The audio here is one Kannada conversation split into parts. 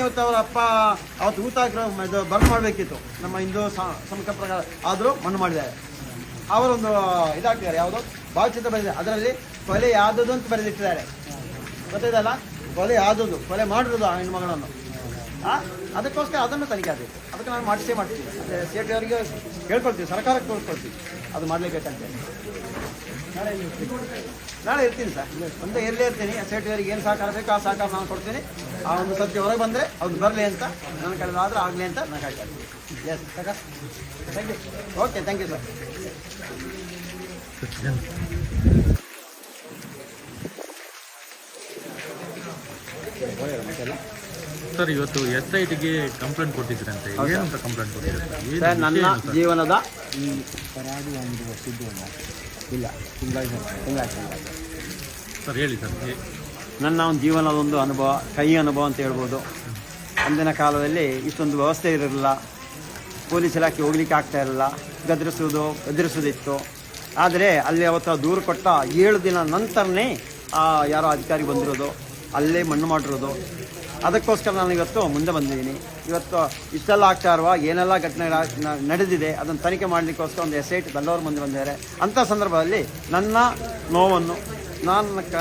ಇವತ್ತು ಅವರ ಅಪ್ಪ ಅವತ್ತು ಇದು ಬರ್ನ್ ಮಾಡಬೇಕಿತ್ತು. ನಮ್ಮ ಹಿಂದೂ ಸ- ಸಂಸ್ಕೃತಿ ಪ್ರಕಾರ ಆದರೂ ಮಣ್ಣು ಮಾಡಿದ್ದಾರೆ. ಅವರೊಂದು ಇದಾಗ್ತಿದ್ದಾರೆ, ಯಾವುದು? ಭಾವಚಿತ್ರ ಬರೆದಿದೆ ಅದರಲ್ಲಿ ಕೊಲೆ ಯಾವ್ದು ಅಂತ ಬರೆದಿಟ್ಟಿದ್ದಾರೆ. ಗೊತ್ತಿದಲ್ಲ ಕೊಲೆ ಯಾವ್ದು ಕೊಲೆ ಮಾಡಿರೋದು ಆ ಹೆಣ್ಮಗಳನ್ನು. ಆ? ಅದಕ್ಕೋಸ್ಕರ ಅದನ್ನು ತನಿಖೆ ಅದಕ್ಕೆ ನಾನು ಮಾಡಿಸೇ ಮಾಡ್ತೀನಿ. ಅಂದರೆ ಅವರಿಗೆ ಕೇಳ್ಕೊಳ್ತೀವಿ, ಸರ್ಕಾರಕ್ಕೆ ಕೇಳ್ಕೊಳ್ತೀವಿ. ಅದು ಮಾಡಲೇಬೇಕಂತೇಳಿ ನಾಳೆ? ನಾಳೆ ಇರ್ತೀನಿ ಸರ್. ಒಂದು ಎಲ್ಲೇ ಇರ್ತೀನಿ. ಎಸ್ ಟಿ ಅವರಿಗೆ ಏನು ಸಹಕಾರ ಬೇಕು ಆ ಸಹಕಾರ ನಾನು ಕೊಡ್ತೀನಿ. ಆ ಒಂದು ಸತ್ಯ ಹೊರಗೆ ಬಂದರೆ ಅವ್ರು ಬರಲಿ ಅಂತ ನನ್ನ ಕಡೆದಾದ್ರೆ ಆಗಲಿ ಅಂತ ನಾನು ಕಾಯ್ತಾ ಇದ್ದೀನಿ yes thank you okay thank you sir sir ಇವತ್ತು ಎಸ್ ಐ ಟಿಗೆ ಕಂಪ್ಲೇಂಟ್ ಕೊಟ್ಟಿದ್ರಂತೆ ಏನಂತ ಕಂಪ್ಲೇಂಟ್ ಕೊಟ್ಟಿದ್ರೆ ಸರ್ ನನ್ನ ಜೀವನದ ಈ ಪರಾಡಿ ಒಂದು ಸಿದ್ಧ ಇಲ್ಲ ತಿಂಗಳ ತಿಂಗಳ ಸರ್ ಹೇಳಿ ಸರ್ ನನ್ನ ಒಂದು ಜೀವನದ ಒಂದು ಅನುಭವ, ಕೈ ಅನುಭವ ಅಂತ ಹೇಳ್ಬೋದು. ಅಂದಿನ ಕಾಲದಲ್ಲಿ ಇಷ್ಟೊಂದು ವ್ಯವಸ್ಥೆ ಇರಲಿಲ್ಲ. ಪೊಲೀಸ್ ಇಲಾಖೆ ಹೋಗ್ಲಿಕ್ಕೆ ಆಗ್ತಾ ಇರಲಿಲ್ಲ. ಗದರಿಸೋದು ಎದುರಿಸೋದಿತ್ತು ಆದರೆ ಅಲ್ಲಿ ಅವತ್ತು ದೂರು ಕೊಟ್ಟ ಏಳು ದಿನ ನಂತರನೇ ಆ ಯಾರೋ ಅಧಿಕಾರಿ ಬಂದಿರೋದು, ಅಲ್ಲೇ ಮಣ್ಣು ಮಾಡಿರೋದು. ಅದಕ್ಕೋಸ್ಕರ ನಾನು ಇವತ್ತು ಮುಂದೆ ಬಂದಿದ್ದೀನಿ. ಇವತ್ತು ಇಷ್ಟೆಲ್ಲ ಆಗ್ತಾ ಇರುವ ಏನೆಲ್ಲ ಘಟನೆ ನಡೆದಿದೆ ಅದನ್ನು ತನಿಖೆ ಮಾಡಲಿಕ್ಕೋಸ್ಕರ ಒಂದು ಎಸ್ ಐ ಟಿ ಮುಂದೆ ಬಂದಿದ್ದಾರೆ. ಅಂಥ ಸಂದರ್ಭದಲ್ಲಿ ನನ್ನ ನೋವನ್ನು ನಾನು ಕ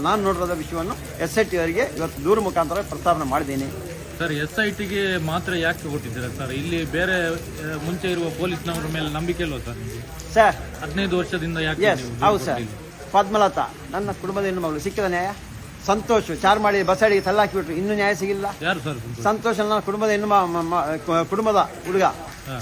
ನಾನು ನೋಡಿರೋದ ವಿಷಯವನ್ನು ಎಸ್ ಐ ಟಿ ಅವರಿಗೆ ಇವತ್ತು ದೂರ ಮುಖಾಂತರ ಪ್ರಸ್ತಾವನೆ ಮಾಡಿದ್ದೀನಿ. ಸರ್ ಎಸ್ ಐ ಟಿಗೆ ಮಾತ್ರ ಯಾಕೆ ಕೊಟ್ಟಿದ್ದೀರಾ ಸರ್? ಇಲ್ಲಿ ಬೇರೆ ಮುಂಚೆ ಇರುವ ಪೊಲೀಸ್ನವರ ಮೇಲೆ ನಂಬಿಕೆ ಇಲ್ವಾ ಸರ್ ನಿಮಗೆ? ಸರ್. ಹದಿನೈದು ವರ್ಷದಿಂದ ಯಾಕೆ ಎಸ್ ನೀವು ಹೌದು ಸರ್. ಪದ್ಮಲತಾ ನನ್ನ ಕುಟುಂಬದ ಹೆಣ್ಣು ಮಗಳು ಸಿಕ್ಕಿದ ನ್ಯಾಯ. ಸಂತೋಷ್ ಚಾರ್ಮಾಡಿ ಬಸಡಿಗೆ ತಲ್ಲಾಕಿಬಿಟ್ರು. ಇನ್ನೂ ನ್ಯಾಯ ಸಿಗಿಲ್ಲ. ಯಾರು ಸರ್ ಸಂತೋಷ್? ಸಂತೋಷ್ ನನ್ನ ಕುಟುಂಬದ ಹೆಣ್ಣು ಮ- ಮ- ಮ- ಕುಟುಂಬದ ಹುಡುಗ.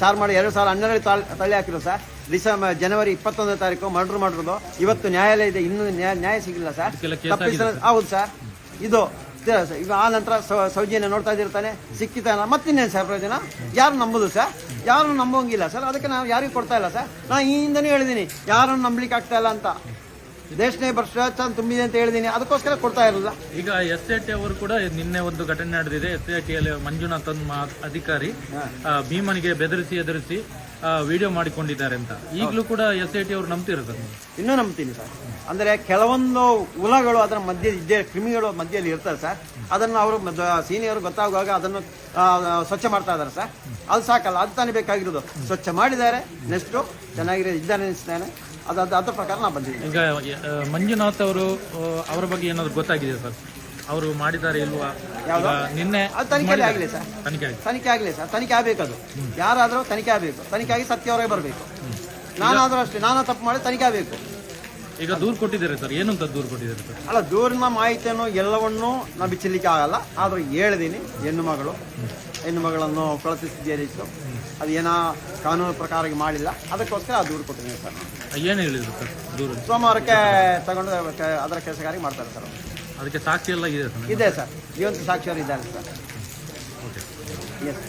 ಚಾರ್ಮಾಡಿ ಎರಡು ಸಾವಿರದ ಹನ್ನೆರಡು ತಾಳ್ ತಳ್ಳಿ ಹಾಕಿದ್ರು ಸರ್. ಡಿಸೆಂಬರ್ ಜನವರಿ ಇಪ್ಪತ್ತೊಂದನೇ ತಾರೀಕು ಮರ್ಡರ್ ಮಾಡಿರೋದು. ಇವತ್ತು ನ್ಯಾಯಾಲಯ ಇದೆ ಇನ್ನೂ ನ್ಯಾಯ ಸಿಗಲಿಲ್ಲ ಸಿಗಿಲ್ಲ ಸರ್ ತಪ್ಪಿಸಲು ಹೌದು ಸರ್. ಇದು ಸರ್. ಈಗ ಆ ನಂತರ ಸೌಜನ್ಯ ನೋಡ್ತಾ ಇದ್ದಿರ್ತಾನೆ ಸಿಕ್ಕಿತಾನ ಮತ್ತಿನ್ನೇನು ಸರ್ ಪ್ರಯೋಜನ? ಯಾರು ನಂಬುದು ಸರ್? ಯಾರು ನಂಬೋಂಗಿಲ್ಲ ಸರ್. ಅದಕ್ಕೆ ನಾವು ಯಾರಿಗೂ ಕೊಡ್ತಾ ಇಲ್ಲ ಸರ್. ನಾನು ಈ ಹಿಂದನೇ ಹೇಳಿದ್ದೀನಿ ಯಾರನ್ನು ನಂಬಲಿಕ್ಕೆ ಆಗ್ತಾ ಇಲ್ಲ ಅಂತ. ದೇಶನೇ ಭ್ರಷ್ಟಾಚಾರ ತುಂಬಿದೆ ಅಂತ ಹೇಳಿದೀನಿ. ಅದಕ್ಕೋಸ್ಕರ ಕೊಡ್ತಾ ಇರಲಿಲ್ಲ ಈಗ ಎಸ್ ಐ ಟಿ ಅವರು ಕೂಡ ನಿನ್ನೆ ಒಂದು ಘಟನೆ ನಡೆದಿದೆ. ಎಸ್ ಐ ಟಿಯಲ್ಲಿ ಮಂಜುನಾಥ್ ಅಧಿಕಾರಿ ಆ, ಭೀಮನಿಗೆ ಬೆದರಿಸಿ ಎದುರಿಸಿ ವಿಡಿಯೋ ಮಾಡಿಕೊಂಡಿದ್ದಾರೆ ಅಂತ. ಈಗಲೂ ಕೂಡ ಎಸ್ ಐ ಟಿ ಅವರು ನಂಬ್ತಿರೋ ಸರ್ ನೀವು? ಇನ್ನೂ ನಂಬ್ತೀನಿ ಸರ್. ಅಂದರೆ ಕೆಲವೊಂದು ಹುಲಗಳು ಅದರ ಮಧ್ಯೆ ಇದ್ದೇ ಕ್ರಿಮಿಗಳು ಮಧ್ಯದಲ್ಲಿ ಇರ್ತಾರೆ ಸರ್. ಅದನ್ನು ಅವರು ಸೀನಿಯರ್ ಗೊತ್ತಾಗುವಾಗ ಅದನ್ನು ಸ್ವಚ್ಛ ಮಾಡ್ತಾ ಇದ್ದಾರೆ ಸರ್. ಅದು ಸಾಕಲ್ಲ. ಅದು ತಾನೇ ಬೇಕಾಗಿರೋದು. ಸ್ವಚ್ಛ ಮಾಡಿದ್ದಾರೆ. ನೆಕ್ಸ್ಟು ಚೆನ್ನಾಗಿರೋ ಇದ್ದಾನೆ ಅನಿಸ್ತಾನೆ. ಅದು ಅದು ಅದ್ರ ಪ್ರಕಾರ ನಾನು ಬಂದಿದ್ದೀನಿ. ಈಗ ಆ, ಮಂಜುನಾಥ್ ಅವರು ಆ, ಅವರ ಬಗ್ಗೆ ಏನಾದ್ರು ಗೊತ್ತಾಗಿದೆ ಸರ್? ಅವರು ಮಾಡಿದ್ದಾರೆ ಇಲ್ವಾ? ಈಗ ನಿನ್ನೆ ಅದು ತನಿಖೆ ಆಗಲಿ ಸರ್. ತನಿಖೆ ಆಗಿದೆ ತನಿಖೆ ಆಗಲಿ ಸರ್. ತನಿಖೆ ಆಗ್ಬೇಕು ಅದು. ಯಾರಾದರೂ ತನಿಖೆ ಆಗ್ಬೇಕು. ತನಿಖೆ ಆಗಿ ಸತ್ಯ ಅವರೇ ಬರಬೇಕು. ನಾನಾದ್ರೂ ಅಷ್ಟೇ. ನಾನು ತಪ್ಪು ಮಾಡಿ ತನಿಖೆ ಆಗ್ಬೇಕು. ಈಗ ದೂರ್ ಕೊಟ್ಟಿದ್ದಾರೆ ಸರ್? ಏನು ಅಂತ ದೂರು ಕೊಟ್ಟಿದ್ದಾರೆ ಸರ್? ಅಲ್ಲ ದೂರಿನ ಮಾಹಿತಿಯನ್ನು ಎಲ್ಲವನ್ನೂ ನಾವು ಬಿಚ್ಚಲಿಕ್ಕೆ ಆಗಲ್ಲ. ಆದ್ರೂ ಹೇಳಿದ್ದೀನಿ ಹೆಣ್ಣು ಮಗಳು. ಹೆಣ್ಣು ಮಗಳನ್ನು ಕಳಿಸಿದ್ದೀರಿ ಅದು ಏನೋ ಕಾನೂನು ಪ್ರಕಾರ ಮಾಡಿಲ್ಲ. ಅದಕ್ಕೋಸ್ಕರ ಆ ದೂರು ಕೊಟ್ಟಿದ್ದೀನಿ ಸರ್ ಏನು ಹೇಳಿದ್ರು ಸರ್ ದೂರು? ಸೋಮವಾರಕ್ಕೆ ತಗೊಂಡು ಅದರ ಕೆಲಸಗಾರಿಗೆ ಮಾಡ್ತಾರೆ ಸರ್ ಅವ್ರು. ಅದಕ್ಕೆ ಸಾಕ್ಷಿ ಎಲ್ಲ ಇದೆ ಸರ್ ಇದೆ ಸರ್. ಜೀವಂತ ಸಾಕ್ಷಿಯವರು ಇದ್ದಾರೆ ಸರ್. ಓಕೆ. ಎಸ್